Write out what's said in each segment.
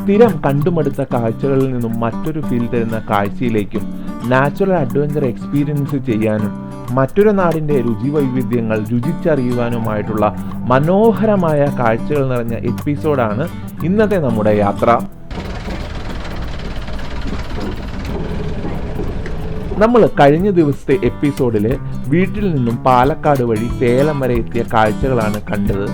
സ്ഥിരം കണ്ടുമടുത്ത കാഴ്ചകളിൽ നിന്നും മറ്റൊരു ഫീൽ തരുന്ന കാഴ്ചയിലേക്കും നാച്ചുറൽ അഡ്വഞ്ചർ എക്സ്പീരിയൻസ് ചെയ്യാനും മറ്റൊരു നാടിന്റെ രുചി വൈവിധ്യങ്ങൾ രുചിച്ചറിയുവാനുമായിട്ടുള്ള മനോഹരമായ കാഴ്ചകൾ നിറഞ്ഞ എപ്പിസോഡാണ് ഇന്നത്തെ നമ്മുടെ യാത്ര. നമ്മൾ കഴിഞ്ഞ ദിവസത്തെ എപ്പിസോഡിൽ വീട്ടിൽ നിന്നും പാലക്കാട് വഴി സേലം വരെ എത്തിയ കാഴ്ചകളാണ് കണ്ടത്.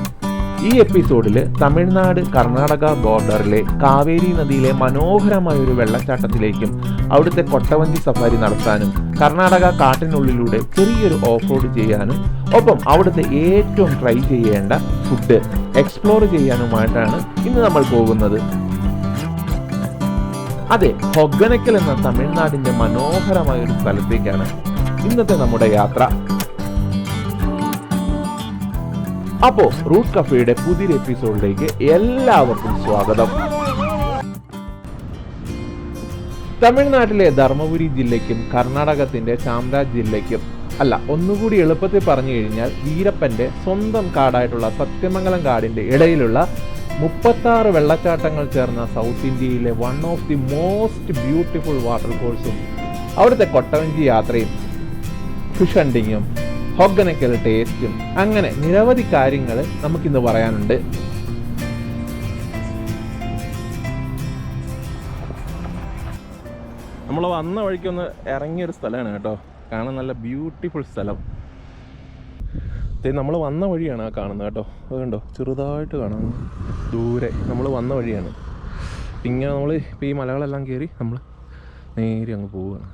ഈ എപ്പിസോഡിൽ തമിഴ്നാട് കർണാടക ബോർഡറിലെ കാവേരി നദിയിലെ മനോഹരമായ ഒരു വെള്ളച്ചാട്ടത്തിലേക്കും അവിടുത്തെ കൊട്ടവഞ്ചി സഫാരി നടത്താനും കർണാടക കാട്ടിനുള്ളിലൂടെ ചെറിയൊരു ഓഫ് റോഡ് ചെയ്യാനും ഒപ്പം അവിടുത്തെ ഏറ്റവും ട്രൈ ചെയ്യേണ്ട ഫുഡ് എക്സ്പ്ലോർ ചെയ്യാനുമായിട്ടാണ് ഇന്ന് നമ്മൾ പോകുന്നത്. അതെ ഹൊഗനക്കൽ എന്ന തമിഴ്നാടിന്റെ മനോഹരമായ ഒരു സ്ഥലത്തേക്കാണ് ഇന്നത്തെ നമ്മുടെ യാത്ര. അപ്പോ റൂട്ട് കഫേയുടെ പുതിയൊരു എപ്പിസോഡിലേക്ക് എല്ലാവർക്കും സ്വാഗതം. തമിഴ്നാട്ടിലെ ധർമ്മപുരി ജില്ലയ്ക്കും കർണാടകത്തിന്റെ ചാംരാജ് ജില്ലയ്ക്കും അല്ല ഒന്നുകൂടി എളുപ്പത്തിൽ പറഞ്ഞു കഴിഞ്ഞാൽ വീരപ്പന്റെ സ്വന്തം കാടായിട്ടുള്ള സത്യമംഗലം കാടിന്റെ ഇടയിലുള്ള മുപ്പത്താറ് വെള്ളച്ചാട്ടങ്ങൾ ചേർന്ന സൗത്ത് ഇന്ത്യയിലെ one of the most beautiful water വാട്ടർഫോൾസും അവിടുത്തെ കൊട്ടവഞ്ചി യാത്രയും ഫിഷ് ഹണ്ടിങ്ങും ഹൊഗനക്കൽ ടേസ്റ്റും അങ്ങനെ നിരവധി കാര്യങ്ങൾ നമുക്കിന്ന് പറയാനുണ്ട്. നമ്മൾ വന്ന വഴിക്കൊന്ന് ഇറങ്ങിയൊരു സ്ഥലമാണ് കേട്ടോ. കാണാൻ നല്ല ബ്യൂട്ടിഫുൾ സ്ഥലം. നമ്മൾ വന്ന വഴിയാണ് ആ കാണുന്നത് കേട്ടോ. അത് ചെറുതായിട്ട് കാണാം. ദൂരെ നമ്മൾ വന്ന വഴിയാണ്. ഇങ്ങനെ നമ്മൾ ഇപ്പോൾ ഈ മലകളെല്ലാം കയറി നമ്മൾ നേരെ അങ്ങ് പോവുകയാണ്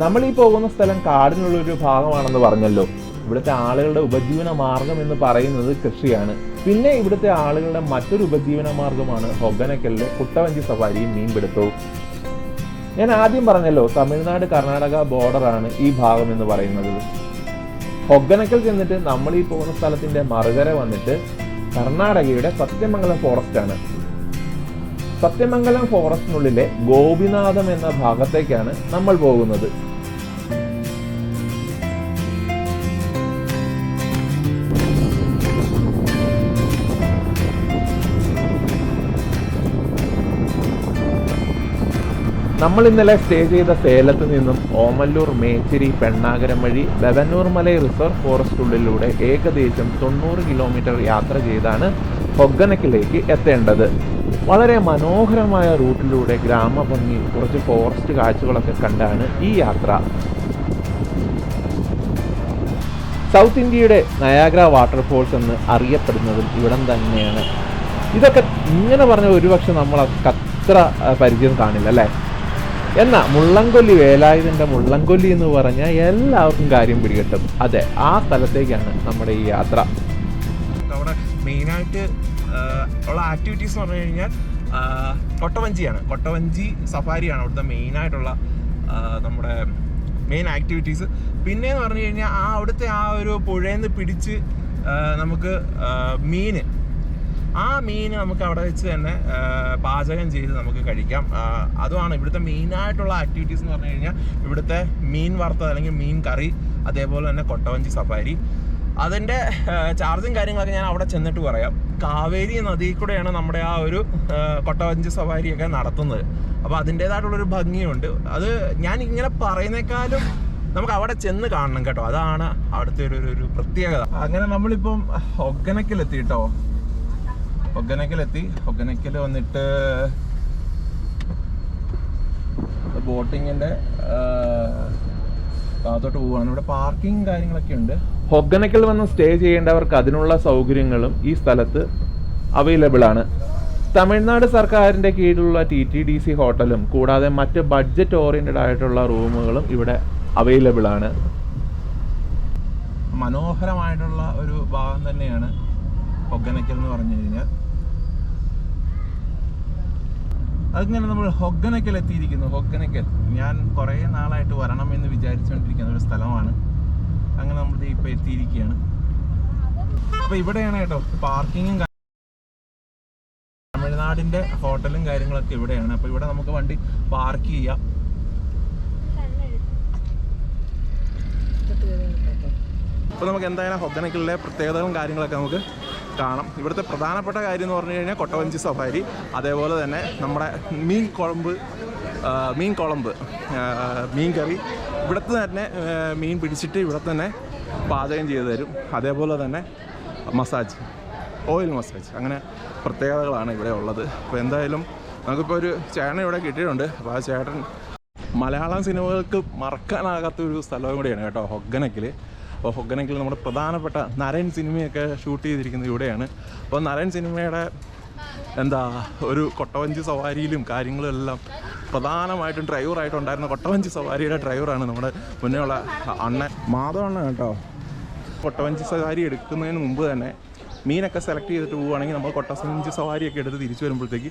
നമ്മൾ ഈ പോകുന്ന സ്ഥലം കാടിനുള്ളൊരു ഭാഗമാണെന്ന് പറഞ്ഞല്ലോ. ഇവിടുത്തെ ആളുകളുടെ ഉപജീവന മാർഗം എന്ന് പറയുന്നത് കൃഷിയാണ്. പിന്നെ ഇവിടുത്തെ ആളുകളുടെ മറ്റൊരു ഉപജീവന മാർഗമാണ് ഹൊഗനക്കലിലെ കുട്ടവഞ്ചി സവാരിയും മീൻപിടുത്തവും. ഞാൻ ആദ്യം പറഞ്ഞല്ലോ തമിഴ്നാട് കർണാടക ബോർഡറാണ് ഈ ഭാഗം എന്ന് പറയുന്നത്. ഹൊഗനക്കൽ ചെന്നിട്ട് നമ്മൾ ഈ പോകുന്ന സ്ഥലത്തിന്റെ മറുകര വന്നിട്ട് കർണാടകയുടെ സത്യമംഗലം ഫോറസ്റ്റ് ആണ്. സത്യമംഗലം ഫോറസ്റ്റിനുള്ളിലെ ഗോപിനാഥം എന്ന ഭാഗത്തേക്കാണ് നമ്മൾ പോകുന്നത്. നമ്മൾ ഇന്നലെ സ്റ്റേ ചെയ്ത സേലത്ത് നിന്നും ഓമല്ലൂർ മേച്ചിരി പെണ്ണാകരം വഴി ബവന്നൂർ മലൈ റിസർവ് ഫോറസ്റ്റുള്ളിലൂടെ ഏകദേശം തൊണ്ണൂറ് കിലോമീറ്റർ യാത്ര ചെയ്താണ് പൊഗ്ഗനക്കിലേക്ക് എത്തേണ്ടത്. വളരെ മനോഹരമായ റൂട്ടിലൂടെ ഗ്രാമഭംഗി കുറച്ച് ഫോറസ്റ്റ് കാഴ്ചകളൊക്കെ കണ്ടാണ് ഈ യാത്ര. സൗത്ത് ഇന്ത്യയുടെ നയാഗ്ര വാട്ടർഫോൾസ് എന്ന് അറിയപ്പെടുന്നതും ഇവിടം തന്നെയാണ്. ഇതൊക്കെ ഇങ്ങനെ പറഞ്ഞ ഒരുപക്ഷെ നമ്മൾ അത്ര പരിചയം കാണില്ല അല്ലേ? എന്നാ മുള്ളംകൊല്ലി വേലായുധന്റെ മുള്ളംകൊല്ലി എന്ന് പറഞ്ഞാൽ എല്ലാവർക്കും കാര്യം പിടികിട്ടും. അതെ ആ സ്ഥലത്തേക്കാണ് നമ്മുടെ ഈ യാത്ര. അവിടെ മെയിനായിട്ട് ഉള്ള ആക്ടിവിറ്റീസ് എന്ന് പറഞ്ഞു കഴിഞ്ഞാൽ കൊട്ടവഞ്ചിയാണ്. കൊട്ടവഞ്ചി സഫാരിയാണ് അവിടുത്തെ മെയിനായിട്ടുള്ള നമ്മുടെ മെയിൻ ആക്ടിവിറ്റീസ് പിന്നെ എന്ന് പറഞ്ഞു കഴിഞ്ഞാൽ ആ അവിടുത്തെ ആ ഒരു പുഴയിൽ നിന്ന് പിടിച്ച് നമുക്ക് മീൻ ആ മീൻ നമുക്ക് അവിടെ വെച്ച് തന്നെ പാചകം ചെയ്ത് നമുക്ക് കഴിക്കാം. അതുമാണ് ഇവിടുത്തെ മെയിനായിട്ടുള്ള ആക്ടിവിറ്റീസ് എന്ന് പറഞ്ഞു കഴിഞ്ഞാൽ ഇവിടുത്തെ മീൻ വറുത്തത് അല്ലെങ്കിൽ മീൻ കറി അതേപോലെ തന്നെ കൊട്ടവഞ്ചി സഫാരി. അതിന്റെ ചാർജും കാര്യങ്ങളൊക്കെ ഞാൻ അവിടെ ചെന്നിട്ട് പറയാം. കാവേരി നദിയിൽ കൂടെയാണ് നമ്മുടെ ആ ഒരു കൊട്ടവഞ്ചി സഫാരിയൊക്കെ നടത്തുന്നത്. അപ്പോൾ അതിന്റേതായിട്ടുള്ളൊരു ഭംഗിയുണ്ട്. അത് ഞാൻ ഇങ്ങനെ പറയുന്നേക്കാളും നമുക്ക് അവിടെ ചെന്ന് കാണണം കേട്ടോ. അതാണ് അവിടുത്തെ ഒരു ഒരു- ഒരു പ്രത്യേകത. അങ്ങനെ നമ്മളിപ്പം ഒഗനക്കിലെത്തി കേട്ടോ ഒഗനക്കിലെത്തി ഒഗ്ഗനക്കൽ വന്നിട്ട് ബോട്ടിങ്ങിന്റെ ഭാഗത്തോട്ട് പോവാണ്. ഇവിടെ പാർക്കിംഗ് കാര്യങ്ങളൊക്കെ ഉണ്ട്. ഹൊഗനക്കൽ വന്ന് സ്റ്റേ ചെയ്യേണ്ടവർക്ക് അതിനുള്ള സൗകര്യങ്ങളും ഈ സ്ഥലത്ത് അവൈലബിൾ ആണ്. തമിഴ്നാട് സർക്കാരിന്റെ കീഴിലുള്ള ടി ടി ഡി സി ഹോട്ടലും കൂടാതെ മറ്റ് ബഡ്ജറ്റ് ഓറിയന്റഡ് ആയിട്ടുള്ള റൂമുകളും ഇവിടെ അവൈലബിൾ ആണ്. മനോഹരമായിട്ടുള്ള ഒരു ഭാഗം തന്നെയാണ് ഹൊഗനക്കൽ എന്ന് പറഞ്ഞു കഴിഞ്ഞാൽ. അങ്ങനെ നമ്മൾ ഹൊഗനക്കൽ എത്തിയിരിക്കുന്നു ഹൊഗനക്കൽ ഞാൻ കുറേ നാളായിട്ട് വരണമെന്ന് വിചാരിച്ചുകൊണ്ടിരിക്കുന്ന ഒരു സ്ഥലമാണ്. അങ്ങനെ നമ്മൾ ഇപ്പോൾ എത്തിയിരിക്കുകയാണ്. അപ്പോൾ ഇവിടെയാണ് കേട്ടോ പാർക്കിങ്ങും തമിഴ്നാടിന്റെ ഹോട്ടലും കാര്യങ്ങളൊക്കെ ഇവിടെയാണ്. അപ്പോൾ ഇവിടെ നമുക്ക് വണ്ടി പാർക്ക് ചെയ്യാം. അപ്പോൾ നമുക്ക് എന്തായാലും ഹൊഗനക്കലിലെ പ്രത്യേകതകളും കാര്യങ്ങളൊക്കെ നമുക്ക് കാണാം. ഇവിടുത്തെ പ്രധാനപ്പെട്ട കാര്യം എന്ന് പറഞ്ഞു കഴിഞ്ഞാൽ കൊട്ടവഞ്ചി സഫാരി അതേപോലെ തന്നെ നമ്മുടെ മീൻ കുഴമ്പ് മീൻ കുളമ്പ് മീൻ കറി. ഇവിടുത്തെ തന്നെ മീൻ പിടിച്ചിട്ട് ഇവിടെ തന്നെ പാചകം ചെയ്തു തരും. അതേപോലെ തന്നെ മസാജ് ഓയിൽ മസാജ് അങ്ങനെ പ്രത്യേകതകളാണ് ഇവിടെ ഉള്ളത്. അപ്പോൾ എന്തായാലും നമുക്കിപ്പോൾ ഒരു ചേട്ടൻ ഇവിടെ കിട്ടിയിട്ടുണ്ട്. അപ്പോൾ ആ ചേട്ടൻ മലയാളം സിനിമകൾക്ക് മറക്കാനാകാത്ത ഒരു സ്ഥലവും കൂടിയാണ് കേട്ടോ ഹൊഗനക്കിൽ അപ്പോൾ ഹൊഗനക്കിൽ നമ്മുടെ പ്രധാനപ്പെട്ട നരൻ സിനിമയൊക്കെ ഷൂട്ട് ചെയ്തിരിക്കുന്നത് ഇവിടെയാണ്. അപ്പോൾ നരൻ സിനിമയുടെ എന്താ ഒരു കൊട്ടവഞ്ചി സവാരിയിലും കാര്യങ്ങളും എല്ലാം പ്രധാനമായിട്ടും ഡ്രൈവറായിട്ടുണ്ടായിരുന്ന കൊട്ടവഞ്ചി സവാരിയുടെ ഡ്രൈവറാണ് നമ്മുടെ മുന്നേ ഉള്ള അണ്ണൻ മാധവണ്ണ കേട്ടോ. കൊട്ടവഞ്ചി സവാരി എടുക്കുന്നതിന് മുമ്പ് തന്നെ മീനൊക്കെ സെലക്ട് ചെയ്തിട്ട് പോവുകയാണെങ്കിൽ നമ്മൾ കൊട്ടസഞ്ചി സവാരിയൊക്കെ എടുത്ത് തിരിച്ചു വരുമ്പോഴത്തേക്ക്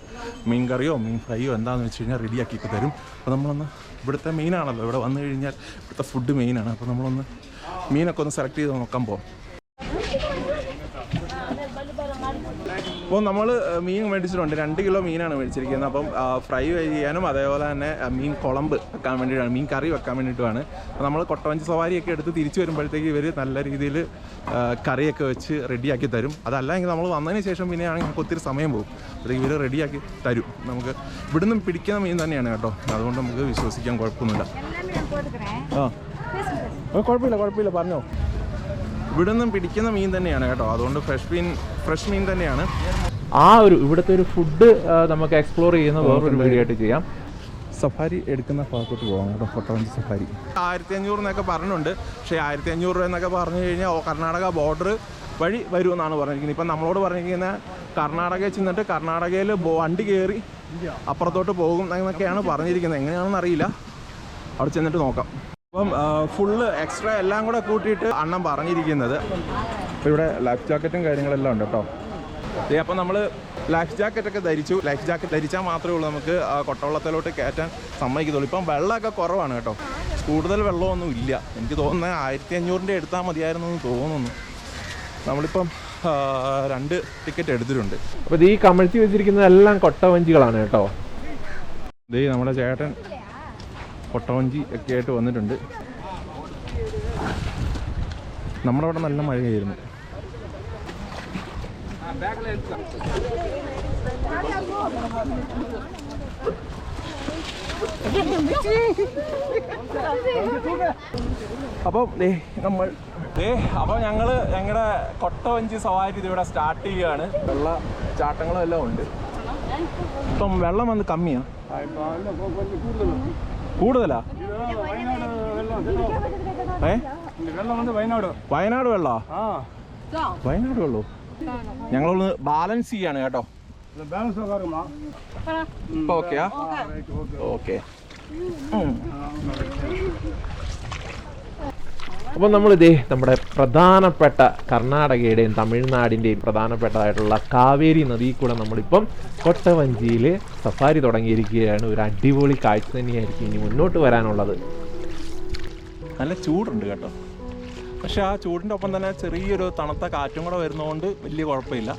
മീൻ കറിയോ മീൻ ഫ്രൈയോ എന്താണെന്ന് വെച്ച് കഴിഞ്ഞാൽ റെഡിയാക്കിയൊക്കെ തരും. അപ്പോൾ നമ്മളൊന്ന് ഇവിടുത്തെ മെയിനാണല്ലോ ഇവിടെ വന്നു കഴിഞ്ഞാൽ ഇവിടുത്തെ ഫുഡ് മെയിനാണ് അപ്പോൾ നമ്മളൊന്ന് മീനൊക്കെ ഒന്ന് സെലക്ട് ചെയ്ത് നോക്കാൻ പോകാം അപ്പോൾ നമ്മൾ മീൻ മേടിച്ചിട്ടുണ്ട്. രണ്ട് കിലോ മീനാണ് മേടിച്ചിരിക്കുന്നത്. അപ്പം ഫ്രൈ ചെയ്യാനും അതേപോലെ തന്നെ മീൻ കുളമ്പ് വെക്കാൻ വേണ്ടിയിട്ടാണ് മീൻ കറി വെക്കാൻ വേണ്ടിയിട്ടുമാണ് നമ്മൾ കൊട്ടവഞ്ചി സവാരിയൊക്കെ എടുത്ത് തിരിച്ചു വരുമ്പോഴത്തേക്ക് ഇവർ നല്ല രീതിയിൽ കറിയൊക്കെ വെച്ച് റെഡിയാക്കി തരും. അതല്ല നമ്മൾ വന്നതിന് ശേഷം പിന്നെ ആണെങ്കിൽ നമുക്ക് ഒത്തിരി സമയം പോകും. അപ്പോഴത്തേക്ക് ഇവർ റെഡിയാക്കി തരും. നമുക്ക് ഇവിടുന്ന് പിടിക്കുന്ന മീൻ തന്നെയാണ് കേട്ടോ. അതുകൊണ്ട് നമുക്ക് വിശ്വസിക്കാൻ കുഴപ്പമൊന്നുമില്ല. ആ. കുഴപ്പമില്ല കുഴപ്പമില്ല പറഞ്ഞോ. ഇവിടെ നിന്നും പിടിക്കുന്ന മീൻ തന്നെയാണ് കേട്ടോ. അതുകൊണ്ട് ഫ്രഷ് മീൻ ഫ്രഷ് മീൻ തന്നെയാണ്. ആ ഒരു ഇവിടുത്തെ ഒരു ഫുഡ് നമുക്ക് എക്സ്പ്ലോർ ചെയ്യുന്ന വേറൊരു വീഡിയോ ആയിട്ട് ചെയ്യാം. സഫാരി എടുക്കുന്ന ഭാഗത്തോട്ട് പോകാം കേട്ടോ കൊട്ടവഞ്ചി സഫാരി. ആയിരത്തി അഞ്ഞൂറ് എന്നൊക്കെ പറഞ്ഞിട്ടുണ്ട്. പക്ഷേ ആയിരത്തി അഞ്ഞൂറ് രൂപ എന്നൊക്കെ പറഞ്ഞു കഴിഞ്ഞാൽ ഓ, കർണാടക ബോർഡർ വഴി വരുമെന്നാണ് പറഞ്ഞിരിക്കുന്നത്. ഇപ്പം നമ്മളോട് പറഞ്ഞിരിക്കുന്ന കർണാടകയിൽ ചെന്നിട്ട് കർണാടകയിൽ വണ്ടി കയറി അപ്പുറത്തോട്ട് പോകും എന്നൊക്കെയാണ് പറഞ്ഞിരിക്കുന്നത്. എങ്ങനെയാണെന്ന് അറിയില്ല. അവിടെ ചെന്നിട്ട് നോക്കാം. അപ്പം ഫുള്ള് എക്സ്ട്രാ എല്ലാം കൂടെ കൂട്ടിയിട്ട് അണ്ണൻ പറഞ്ഞിരിക്കുന്നത്. അപ്പോൾ ഇവിടെ ലൈഫ് ജാക്കറ്റും കാര്യങ്ങളെല്ലാം ഉണ്ട് കേട്ടോ. ദേ അപ്പം നമ്മൾ ലൈഫ് ജാക്കറ്റ് ഒക്കെ ധരിച്ചു. ലൈഫ് ജാക്കറ്റ് ധരിച്ചാൽ മാത്രമേ ഉള്ളൂ നമുക്ക് കൊട്ടവെള്ളത്തിലോട്ട് കൊട്ടവള്ളത്തിലോട്ട് കയറ്റാൻ സമ്മതിക്കത്തുള്ളൂ. ഇപ്പം വെള്ളമൊക്കെ കുറവാണ് കേട്ടോ. കൂടുതൽ വെള്ളമൊന്നും ഇല്ല. എനിക്ക് തോന്നുന്നത് ആയിരത്തി അഞ്ഞൂറിന്റെ എടുത്താൽ മതിയായിരുന്നു എന്ന് തോന്നുന്നു. നമ്മളിപ്പം രണ്ട് ടിക്കറ്റ് എടുത്തിട്ടുണ്ട്. അപ്പോൾ ഇത് ഈ കമഴ്ത്തി വെച്ചിരിക്കുന്നതെല്ലാം കൊട്ടവഞ്ചികളാണ് കേട്ടോ. ഇത് നമ്മുടെ ചേട്ടൻ കൊട്ടവഞ്ചി ഒക്കെ ആയിട്ട് വന്നിട്ടുണ്ട്. നമ്മുടെ അവിടെ നല്ല മഴയായിരുന്നു. അപ്പം ദേ നമ്മൾ ഏ അപ്പോൾ ഞങ്ങൾ ഞങ്ങളുടെ കൊട്ടവഞ്ചി സവാരി ഇതിവിടെ സ്റ്റാർട്ട് ചെയ്യുകയാണ്. വെള്ള ചാട്ടങ്ങളും എല്ലാം ഉണ്ട്. ഇപ്പം വെള്ളം വന്ന് കമ്മിയാ. കൂടുതലാ? ഏ? വയനാട്. വയനാട് വെള്ളാ? ആ. വയനാട് വെള്ളോ? ഞങ്ങളൊന്ന് ബാലൻസ് ചെയ്യാണ് കേട്ടോ. ഓക്കെയാ ഓക്കെ അപ്പോൾ നമ്മളിതേ നമ്മുടെ പ്രധാനപ്പെട്ട കർണാടകയുടെയും തമിഴ്നാടിന്റെയും പ്രധാനപ്പെട്ടതായിട്ടുള്ള കാവേരി നദിയിൽ കൂടെ നമ്മളിപ്പം കൊട്ടവഞ്ചിയിൽ സഫാരി തുടങ്ങിയിരിക്കുകയാണ്. ഒരു അടിപൊളി കാഴ്ച തന്നെയായിരിക്കും ഇനി മുന്നോട്ട് വരാനുള്ളത്. നല്ല ചൂടുണ്ട് കേട്ടോ. പക്ഷെ ആ ചൂടിന്റെ ഒപ്പം തന്നെ ചെറിയൊരു തണുത്ത കാറ്റും കൂടെ വരുന്നതുകൊണ്ട് വലിയ കുഴപ്പമില്ല.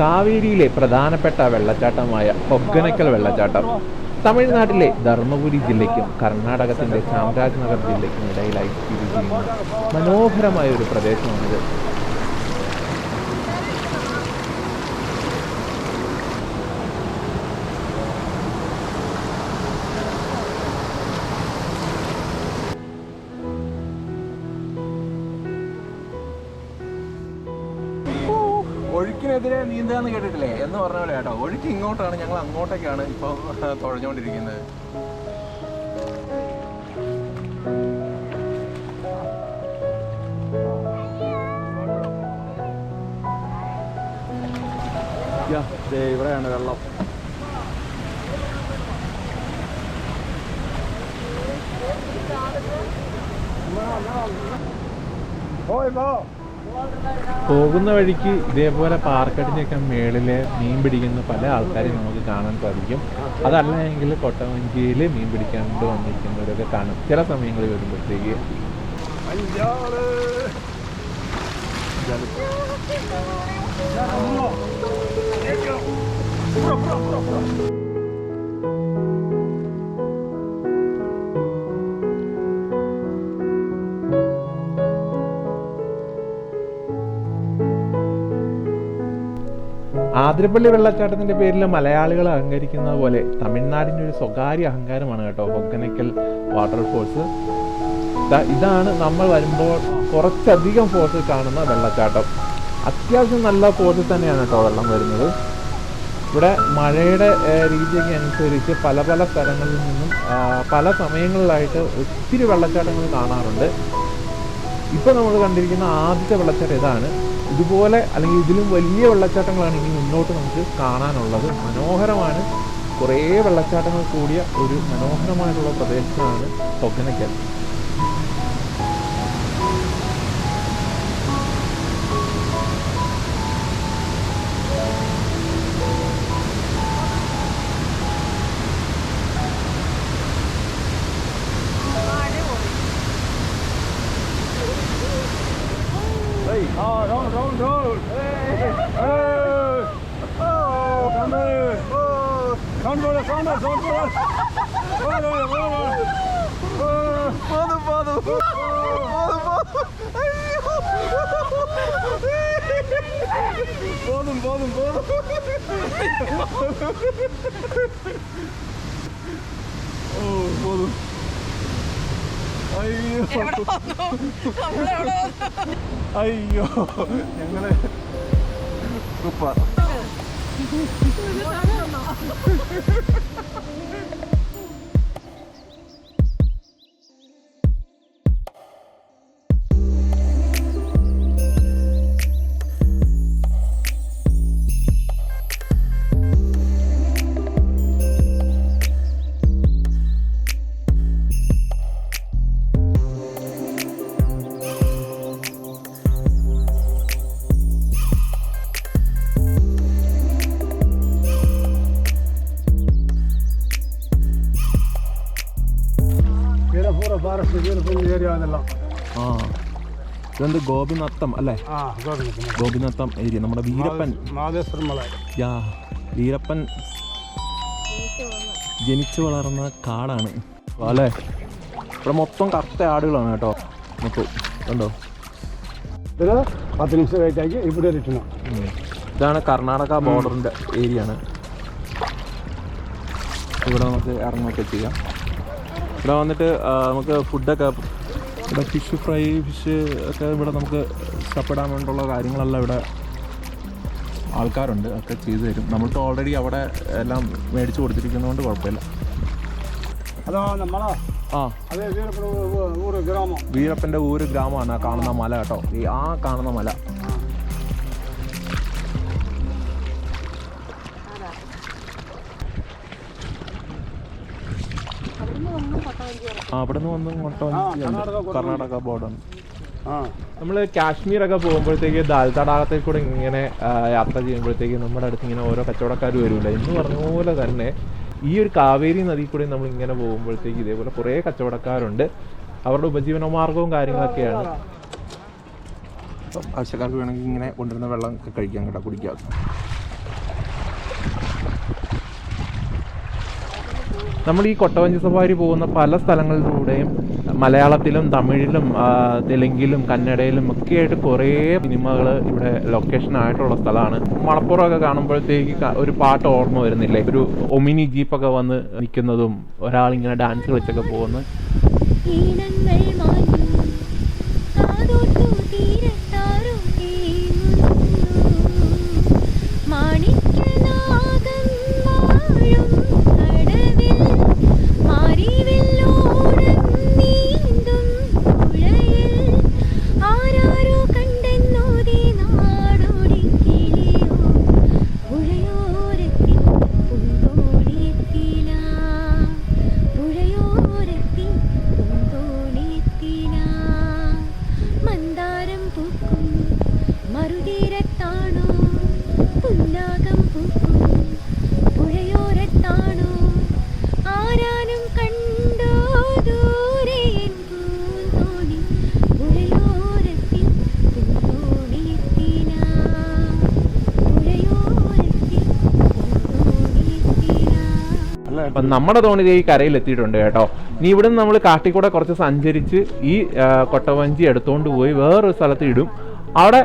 കാവേരിയിലെ പ്രധാനപ്പെട്ട വെള്ളച്ചാട്ടമായ ഒഗനക്കൽ വെള്ളച്ചാട്ടം. തമിഴ്നാട്ടിലെ ധർമ്മപുരി ജില്ലയ്ക്കും കർണാടകത്തിന്റെ ചാമരാജ്നഗർ ജില്ലയ്ക്കും ഇടയിലായി സ്ഥിതി ചെയ്യുന്ന മനോഹരമായ ഒരു പ്രദേശമാണിത്. ഒഴുക്കിനെതിരെ നീന്താന്ന് കേട്ടിട്ടില്ലേ? എന്ന് പറഞ്ഞ പോലെ കേട്ടോ. ഒഴുക്ക് ഇങ്ങോട്ടാണ് ഞങ്ങൾ അങ്ങോട്ടേക്കാണ് ഇപ്പോൾ തുഴഞ്ഞുകൊണ്ടിരിക്കുന്നത്. യാ, ദേ ഇവിടെയാണ് വെള്ളം. പോയി പോ പോകുന്ന വഴിക്ക് ഇതേപോലെ പാർക്കടിന്റെയൊക്കെ മേളിൽ മീൻ പിടിക്കുന്ന പല ആൾക്കാരെയും നമുക്ക് കാണാൻ സാധിക്കും അതല്ല എങ്കിൽ കൊട്ടവഞ്ചിയിൽ മീൻ പിടിക്കാണ്ട് വന്നിരിക്കുന്നവരൊക്കെ കാണും ചില സമയങ്ങളിൽ വരുമ്പോഴത്തേക്ക് അഞ്ചാൾ ആതിരപ്പള്ളി വെള്ളച്ചാട്ടത്തിന്റെ പേരിൽ മലയാളികൾ അഹങ്കരിക്കുന്നത് പോലെ തമിഴ്നാടിന്റെ ഒരു സ്വകാര്യ അഹങ്കാരമാണ് കേട്ടോ ഒക്കനക്കൽ വാട്ടർഫോൾസ് ഇതാണ് നമ്മൾ വരുമ്പോൾ കുറച്ചധികം ഫോഴ്സ് കാണുന്ന വെള്ളച്ചാട്ടം. അത്യാവശ്യം നല്ല ഫോഴ്സിൽ തന്നെയാണ് കേട്ടോ വെള്ളം വരുന്നത്. ഇവിടെ മഴയുടെ രീതിയൊക്കെ അനുസരിച്ച് പല പല സ്ഥലങ്ങളിൽ നിന്നും പല സമയങ്ങളിലായിട്ട് ഒത്തിരി വെള്ളച്ചാട്ടങ്ങൾ കാണാറുണ്ട്. ഇപ്പോൾ നമ്മൾ കണ്ടിരിക്കുന്ന ആദ്യത്തെ വെള്ളച്ചാട്ടം ഇതാണ്. ഇതുപോലെ അല്ലെങ്കിൽ ഇതിലും വലിയ വെള്ളച്ചാട്ടങ്ങളാണ് ഇനി മുന്നോട്ട് നമുക്ക് കാണാനുള്ളത്. മനോഹരമാണ്. കുറേ വെള്ളച്ചാട്ടങ്ങൾ കൂടിയ ഒരു മനോഹരമായിട്ടുള്ള പ്രദേശമാണ് തൊക്കനയ്ക്കൽ ഓ പോതും അയ്യോ. അയ്യോ ഞങ്ങൾ സൂപ്പർ ഫോറസ്റ്റ് beautiful ഏരിയ ഇതെല്ലാം ആ. ഇതെന്ത് ഗോപിനത്തം അല്ലേ? ആ ഗോപിനാഥ് ഗോപിനത്തം ഏരിയ. നമ്മുടെ വീരപ്പൻ. മാതേശ്വരം മല. യാ വീരപ്പൻ ജനിച്ചു വളർന്ന കാടാണ്. അല്ലേ? ഇവിടെ മൊത്തം കറുത്ത ആടുകളാണ് കേട്ടോ. മൊത്തം കണ്ടോ? ഇത് പത്ത് നിമിഷം വെയിറ്റ് ആക്കി ഇവിടെ ഉം. ഇതാണ് കർണാടക ബോർഡറിന്റെ ഏരിയ ആണ് ഇവിടെ നമുക്ക് ഇറങ്ങുകയൊക്കെ ചെയ്യാം. ഇവിടെ വന്നിട്ട് നമുക്ക് ഫുഡൊക്കെ ഇവിടെ ഫിഷ് ഫ്രൈ ഫിഷ് ഒക്കെ ഇവിടെ നമുക്ക് ഇഷ്ടപ്പെടാൻ വേണ്ടിയുള്ള കാര്യങ്ങളെല്ലാം ഇവിടെ ആൾക്കാരുണ്ട് ഒക്കെ ചെയ്തു തരും. നമ്മൾക്ക് ഓൾറെഡി അവിടെ എല്ലാം മേടിച്ചു കൊടുത്തിരിക്കുന്നതുകൊണ്ട് കുഴപ്പമില്ല. അതോ നമ്മള? ആ. വീരപ്പന്റെ ഊര് ഗ്രാമമാണ് ആ കാണുന്ന മല കേട്ടോ. ഈ ആ കാണുന്ന മല. അവിടെ നിന്ന് വന്ന് ഇങ്ങോട്ട് കർണാടക നമ്മൾ നമ്മൾ കാശ്മീരൊക്കെ പോകുമ്പോഴത്തേക്ക് ദാൽ തടാകത്തിൽ കൂടെ ഇങ്ങനെ യാത്ര ചെയ്യുമ്പോഴത്തേക്ക് നമ്മുടെ അടുത്ത് ഇങ്ങനെ ഓരോ കച്ചവടക്കാർ വരില്ല? എന്ന് പറഞ്ഞ പോലെ തന്നെ ഈ ഒരു കാവേരി നദി കൂടെ നമ്മൾ ഇങ്ങനെ പോകുമ്പോഴത്തേക്ക് ഇതേപോലെ കുറേ കച്ചവടക്കാരുണ്ട്. അവരുടെ ഉപജീവന മാർഗവും കാര്യങ്ങളൊക്കെയാണ്. ആവശ്യക്കാർക്ക് വേണമെങ്കിൽ ഇങ്ങനെ കൊണ്ടുവരുന്ന വെള്ളം കഴിക്കാൻ കേട്ടോ കുടിക്കാം. നമ്മൾ ഈ കൊട്ടവഞ്ചി സഫാരി പോകുന്ന പല സ്ഥലങ്ങളിലൂടെയും മലയാളത്തിലും തമിഴിലും തെലുങ്കിലും കന്നഡയിലും ഒക്കെ ആയിട്ട് കുറേ സിനിമകൾ ഇവിടെ ലൊക്കേഷൻ ആയിട്ടുള്ള സ്ഥലമാണ്. മണപ്പുറമൊക്കെ കാണുമ്പോഴത്തേക്ക് ഒരു പാട്ട് ഓർമ്മ വരുന്നില്ലേ? ഒരു ഒമിനി ജീപ്പൊക്കെ വന്ന് നിൽക്കുന്നതും ഒരാളിങ്ങനെ ഡാൻസ് കളിച്ചൊക്കെ പോകുന്ന നമ്മുടെ തോണി ഈ കരയിൽ എത്തിയിട്ടുണ്ട് കേട്ടോ. ഇനി നിന്ന് നമ്മൾ കാട്ടിക്കൂടെ കുറച്ച് സഞ്ചരിച്ച് ഈ കൊട്ടവഞ്ചി എടുത്തുകൊണ്ട് പോയി വേറൊരു സ്ഥലത്ത് ഇടും. അവിടെ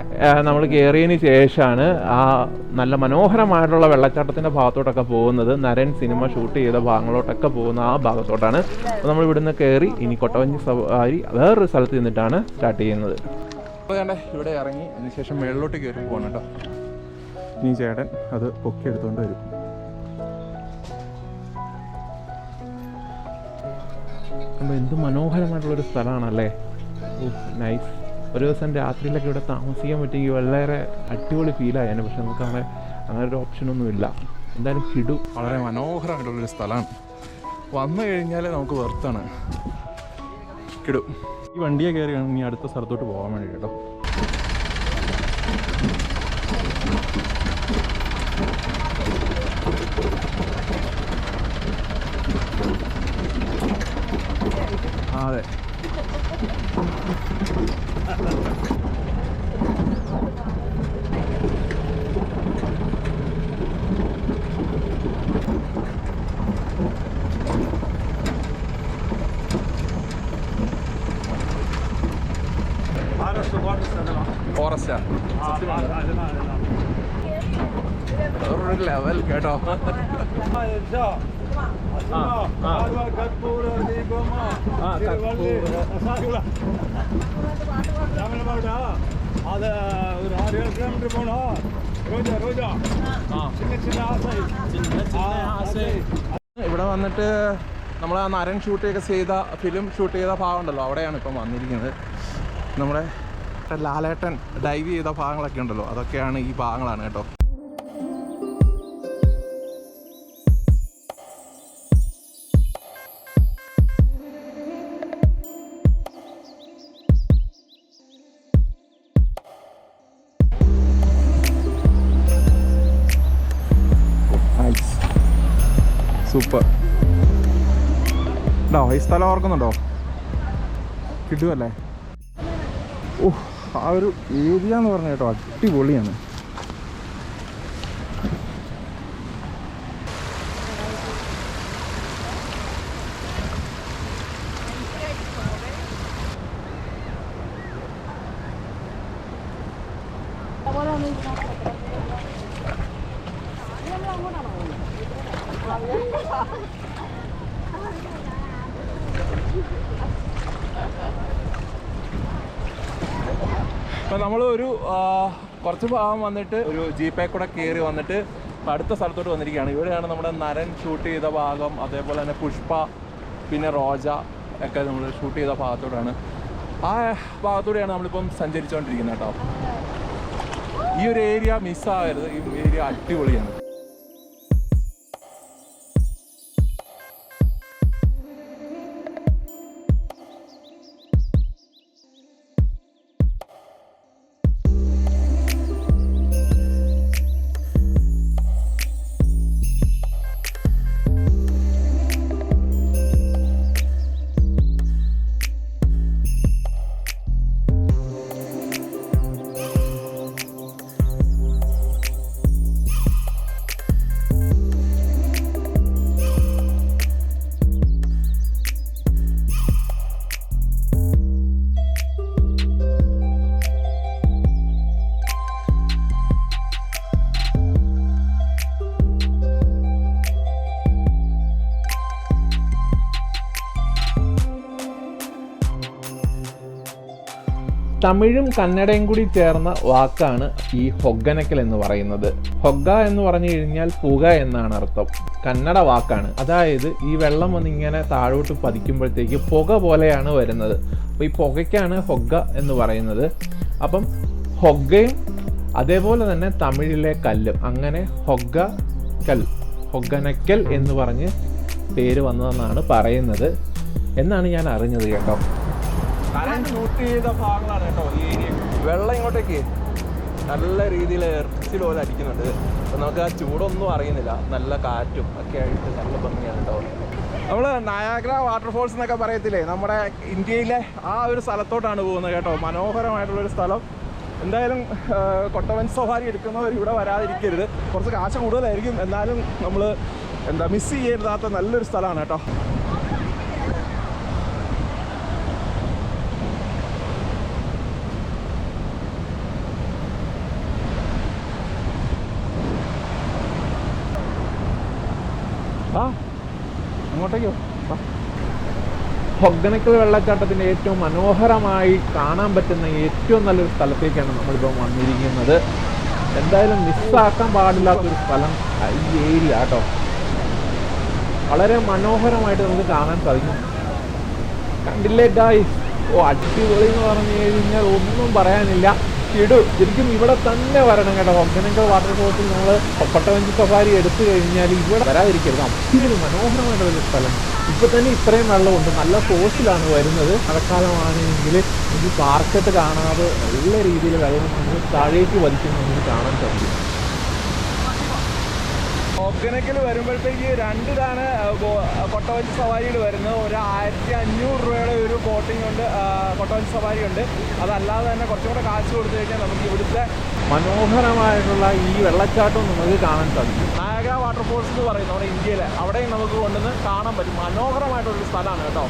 നമ്മൾ കയറിയതിന് ശേഷമാണ് ആ നല്ല മനോഹരമായിട്ടുള്ള വെള്ളച്ചാട്ടത്തിന്റെ ഭാഗത്തോട്ടൊക്കെ പോകുന്നത്. നരൻ സിനിമ ഷൂട്ട് ചെയ്ത ഭാഗങ്ങളോട്ടൊക്കെ പോകുന്ന ആ ഭാഗത്തോട്ടാണ്. അപ്പോൾ നമ്മൾ ഇവിടുന്ന് കയറി ഇനി കൊട്ടവഞ്ചി സവാരി വേറൊരു സ്ഥലത്ത് നിന്നിട്ടാണ് സ്റ്റാർട്ട് ചെയ്യുന്നത്. വേണ്ടേ ഇവിടെ ഇറങ്ങി അതിനുശേഷം മേളിലോട്ട് കയറി പോകണം കേട്ടോ. ഇനി ചേട്ടൻ അത് പൊക്കി എടുത്തുകൊണ്ട് വരും. കണ്ടോ എന്ത് മനോഹരമായിട്ടുള്ളൊരു സ്ഥലമാണല്ലേ ഓ നൈസ് ഒരു ദിവസം രാത്രിയിലൊക്കെ ഇവിടെ താമസിക്കാൻ പറ്റുമെങ്കിൽ വളരെ അടിപൊളി ഫീലായേനെ പക്ഷെ നമുക്ക് അങ്ങനെ അങ്ങനെ ഒരു ഓപ്ഷനൊന്നും ഇല്ല. എന്തായാലും കിടു വളരെ മനോഹരമായിട്ടുള്ളൊരു സ്ഥലമാണ്. വന്നു കഴിഞ്ഞാൽ നമുക്ക് വെർത്താണ്. കിടു ഈ വണ്ടിയെ കയറി ഇനി അടുത്ത സ്ഥലത്തോട്ട് പോകാൻ വേണ്ടി കേട്ടോ ആ, അതെ ഫോറസ്റ്റാ വേറൊരു ലെവൽ കേട്ടോ அது ஒரு ஆறு ஏழு கிலோமீட்டர் போனோம் ரோஜா ரோஜா சின்ன சின்ன ஆசை ஆசை ഇവിടെ വന്നിട്ട് നമ്മൾ ആ നരൻ ഷൂട്ട് ഒക്കെ ചെയ്ത ഫിലിം ഷൂട്ട് ചെയ്ത ഭാഗം ഉണ്ടല്ലോ അവിടെയാണ് ഇപ്പം വന്നിരിക്കുന്നത് നമ്മുടെ ലാലേട്ടൻ ഡൈവ് ചെയ്ത ഭാഗങ്ങളൊക്കെ ഉണ്ടല്ലോ അതൊക്കെയാണ് ഈ ഭാഗങ്ങളാണ് കേട്ടോ ഈ സ്ഥലം ഓർക്കുന്നുണ്ടോ? കിട്ടുമല്ലേ ഓ ആ ഒരു ഏരിയ എന്ന് പറഞ്ഞ കേട്ടോ അടിപൊളിയാണ്. ഇപ്പം നമ്മൾ ഒരു കുറച്ച് ഭാഗം വന്നിട്ട് ഒരു ജീപ്പേ കൂടെ കയറി വന്നിട്ട് അടുത്ത സ്ഥലത്തോട്ട് വന്നിരിക്കുകയാണ്. ഇവിടെയാണ് നമ്മുടെ നരൻ ഷൂട്ട് ചെയ്ത ഭാഗം അതേപോലെ തന്നെ പുഷ്പ പിന്നെ റോജ ഒക്കെ നമ്മൾ ഷൂട്ട് ചെയ്ത ഭാഗത്തോടാണ്. ആ ഭാഗത്തൂടെയാണ് നമ്മളിപ്പം സഞ്ചരിച്ചുകൊണ്ടിരിക്കുന്നത് കേട്ടോ. ഈ ഒരു ഏരിയ മിസ്സാകരുത് ഈ ഏരിയ അടിപൊളിയാണ്. തമിഴും കന്നഡയും കൂടി ചേർന്ന വാക്കാണ് ഈ ഹൊഗ്ഗനക്കൽ എന്ന് പറയുന്നത്. ഹൊഗ എന്ന് പറഞ്ഞു കഴിഞ്ഞാൽ പുക എന്നാണ് അർത്ഥം. കന്നഡ വാക്കാണ്. അതായത് ഈ വെള്ളം വന്ന് ഇങ്ങനെ താഴോട്ട് പതിക്കുമ്പോഴത്തേക്ക് പുക പോലെയാണ് വരുന്നത്. അപ്പോൾ ഈ പുകയ്ക്കാണ് ഹൊഗ എന്ന് പറയുന്നത്. അപ്പം ഹൊഗയും അതേപോലെ തന്നെ തമിഴിലെ കല്ലും. അങ്ങനെ ഹൊഗ കൽ ഹൊഗനക്കൽ എന്ന് പറഞ്ഞ് പേര് വന്നതെന്നാണ് പറയുന്നത്. എന്നാണ് ഞാൻ അറിഞ്ഞത് കേട്ടോ. ഷൂട്ട് ചെയ്ത ഭാഗങ്ങളാണ് കേട്ടോ ഈ ഏരിയ വെള്ളം ഇങ്ങോട്ടേക്ക് നല്ല രീതിയിൽ എർച്ചിൽ പോലെ അടിക്കുന്നുണ്ട്. അപ്പം നമുക്ക് ആ ചൂടൊന്നും അറിയുന്നില്ല. നല്ല കാറ്റും ഒക്കെ ആയിട്ട് നല്ല ഭംഗിയാണ് കേട്ടോ. നമ്മൾ നയാഗ്ര വാട്ടർഫോൾസ് എന്നൊക്കെ പറയത്തില്ലേ? നമ്മുടെ ഇന്ത്യയിലെ ആ ഒരു സ്ഥലത്തോട്ടാണ് പോകുന്നത് കേട്ടോ. മനോഹരമായിട്ടുള്ളൊരു സ്ഥലം. എന്തായാലും കൊട്ടവൻ സവാരി എടുക്കുന്നവർ ഇവിടെ വരാതിരിക്കരുത്. കുറച്ച് കാശ് കൂടുതലായിരിക്കും. എന്നാലും നമ്മൾ എന്താ മിസ് ചെയ്യരുതാത്ത നല്ലൊരു സ്ഥലമാണ് കേട്ടോ ആ അങ്ങോട്ടേക്കോ ഹൊഗ്ഗനക്കൽ വെള്ളച്ചാട്ടത്തിന്റെ ഏറ്റവും മനോഹരമായി കാണാൻ പറ്റുന്ന ഏറ്റവും നല്ലൊരു സ്ഥലത്തേക്കാണ് നമ്മളിപ്പോൾ വന്നിരിക്കുന്നത്. എന്തായാലും മിസ്സാക്കാൻ പാടില്ലാത്തൊരു സ്ഥലം ഈ ഏരിയ കേട്ടോ. വളരെ മനോഹരമായിട്ട് നമുക്ക് കാണാൻ സാധിക്കും. കണ്ടില്ലേ ഗായ്സ് ഓ അടിപൊളി എന്ന് പറഞ്ഞു കഴിഞ്ഞാൽ ഒന്നും പറയാനില്ല. ഇടു ശരിക്കും ഇവിടെ തന്നെ വരണം കേട്ടോ. ഒക്കനൊക്കെ വാട്ടർ ഫോൾസിൽ നമ്മൾ പട്ടവഞ്ചി സഫാരി എടുത്തു കഴിഞ്ഞാൽ ഇവിടെ വരാതിരിക്കരുത്. അത്തിരി മനോഹരമായിട്ടുള്ള ഒരു സ്ഥലം. ഇപ്പൊ തന്നെ ഇത്രയും വെള്ളമുണ്ട്. നല്ല ഫോഴ്സിലാണ് വരുന്നത്. മഴക്കാലമാണെങ്കിൽ ഈ പാർക്കറ്റ് കാണാതെ നല്ല രീതിയിൽ വെള്ളം താഴേക്ക് വലിക്കുന്നത് നമുക്ക് കാണാൻ സാധിക്കും. ഒക്കനക്കൽ വരുമ്പോഴത്തേക്ക് രണ്ടിതാണ് കൊട്ടവഞ്ചി സവാരിയിൽ വരുന്നത് ഒരു ആയിരത്തി അഞ്ഞൂറ് രൂപയുടെ ഒരു ബോട്ടിംഗ് ഉണ്ട് കൊട്ടവഞ്ചി സവാരി ഉണ്ട് അതല്ലാതെ തന്നെ കുറച്ചും കൂടെ കാശ് കൊടുത്തു കഴിഞ്ഞാൽ നമുക്ക് ഇവിടുത്തെ മനോഹരമായിട്ടുള്ള ഈ വെള്ളച്ചാട്ടം നമുക്ക് കാണാൻ സാധിക്കും. നായക വാട്ടർഫോൾസ് എന്ന് പറയുന്നത് നമ്മുടെ ഇന്ത്യയിലെ അവിടെയും നമുക്ക് കൊണ്ടുവന്ന് കാണാൻ പറ്റും. മനോഹരമായിട്ടുള്ളൊരു സ്ഥലമാണ് കേട്ടോ.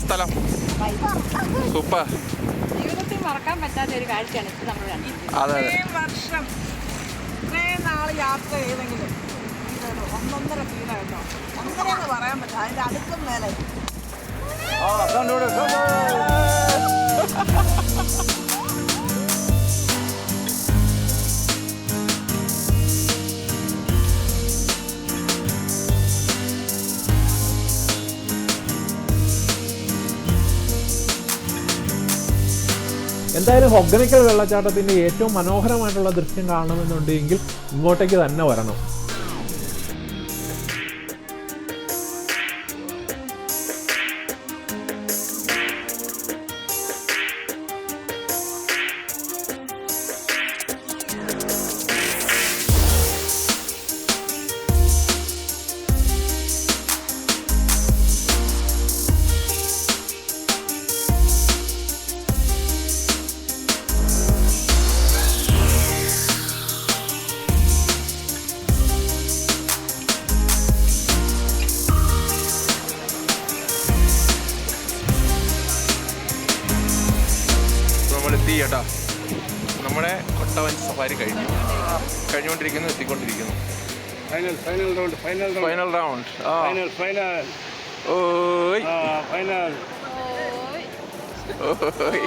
സ്ഥലം. സൂപ്പർ. ജീവിതത്തിൽ മറക്കാൻ പറ്റാത്ത ഒരു കാഴ്ചയാണ് ഇപ്പൊ നമ്മൾ കണ്ടത് അതെ അതെ. വർഷം ഇത്രയും നാൾ യാത്ര ചെയ്തെങ്കിലും ഒന്നൊന്നര ഫീലായിട്ടോ കേട്ടോ. അങ്ങനെയെന്ന് പറയാൻ പറ്റില്ല അതിന്റെ അടുക്കും മേലെ. എന്തായാലും ഹൊഗനക്കൽ വെള്ളച്ചാട്ടത്തിന്റെ ഏറ്റവും മനോഹരമായിട്ടുള്ള ദൃശ്യം കാണണമെന്നുണ്ടെങ്കിൽ ഇങ്ങോട്ടേക്ക് തന്നെ വരണം. ചേട്ടാ നമ്മുടെ കൊട്ടവഞ്ചി സഫാരി കഴിഞ്ഞു. കഴിഞ്ഞുകൊണ്ടിരിക്കുന്നു എത്തിക്കൊണ്ടിരിക്കുന്നു. Final final round final. Final round final final ഓയ്. final. ഓയ്.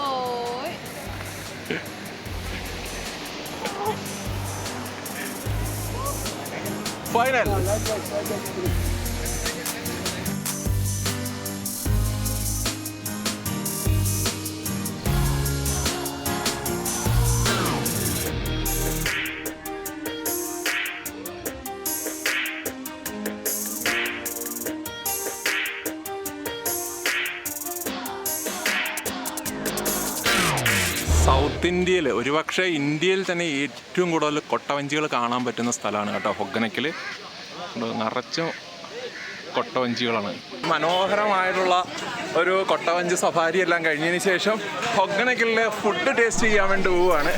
ഫൈനൽ സൗത്ത് ഇന്ത്യയിൽ ഒരുപക്ഷെ ഇന്ത്യയിൽ തന്നെ ഏറ്റവും കൂടുതൽ കൊട്ടവഞ്ചികൾ കാണാൻ പറ്റുന്ന സ്ഥലമാണ് കേട്ടോ ഹൊഗനക്കിൽ നിറച്ചും കൊട്ടവഞ്ചികളാണ്. മനോഹരമായിട്ടുള്ള ഒരു കൊട്ടവഞ്ചി സഫാരി എല്ലാം കഴിഞ്ഞതിന് ശേഷം ഹൊഗനക്കിലെ ഫുഡ് ടേസ്റ്റ് ചെയ്യാൻ വേണ്ടി പോവുകയാണ്.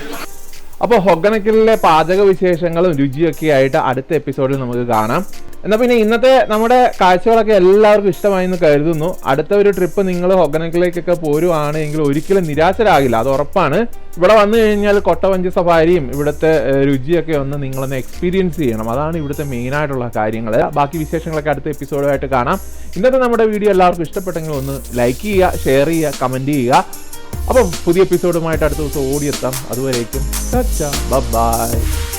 അപ്പോൾ ഹൊഗനക്കിലെ പാചക വിശേഷങ്ങളും രുചിയൊക്കെ ആയിട്ട് അടുത്ത എപ്പിസോഡിൽ നമുക്ക് കാണാം. എന്നാൽ പിന്നെ ഇന്നത്തെ നമ്മുടെ കാഴ്ചകളൊക്കെ എല്ലാവർക്കും ഇഷ്ടമായി എന്ന് കരുതുന്നു. അടുത്ത ഒരു ട്രിപ്പ് നിങ്ങൾ ഹൊഗനക്കിലേക്കൊക്കെ പോരുവാണെങ്കിൽ ഒരിക്കലും നിരാശരാകില്ല. അത് ഉറപ്പാണ്. ഇവിടെ വന്നു കഴിഞ്ഞാൽ കൊട്ടവഞ്ചി സഫാരിയും ഇവിടുത്തെ രുചിയൊക്കെ ഒന്ന് നിങ്ങളൊന്ന് എക്സ്പീരിയൻസ് ചെയ്യണം. അതാണ് ഇവിടുത്തെ മെയിൻ ആയിട്ടുള്ള കാര്യങ്ങൾ ബാക്കി വിശേഷങ്ങളൊക്കെ അടുത്ത എപ്പിസോഡുമായിട്ട് കാണാം. ഇന്നത്തെ നമ്മുടെ വീഡിയോ എല്ലാവർക്കും ഇഷ്ടപ്പെട്ടെങ്കിൽ ഒന്ന് ലൈക്ക് ചെയ്യുക ഷെയർ ചെയ്യുക കമന്റ് ചെയ്യുക. അപ്പം പുതിയ എപ്പിസോഡുമായിട്ട് അടുത്ത ദിവസം ഓടിയെത്താം. അതുവരേക്കും. ബൈ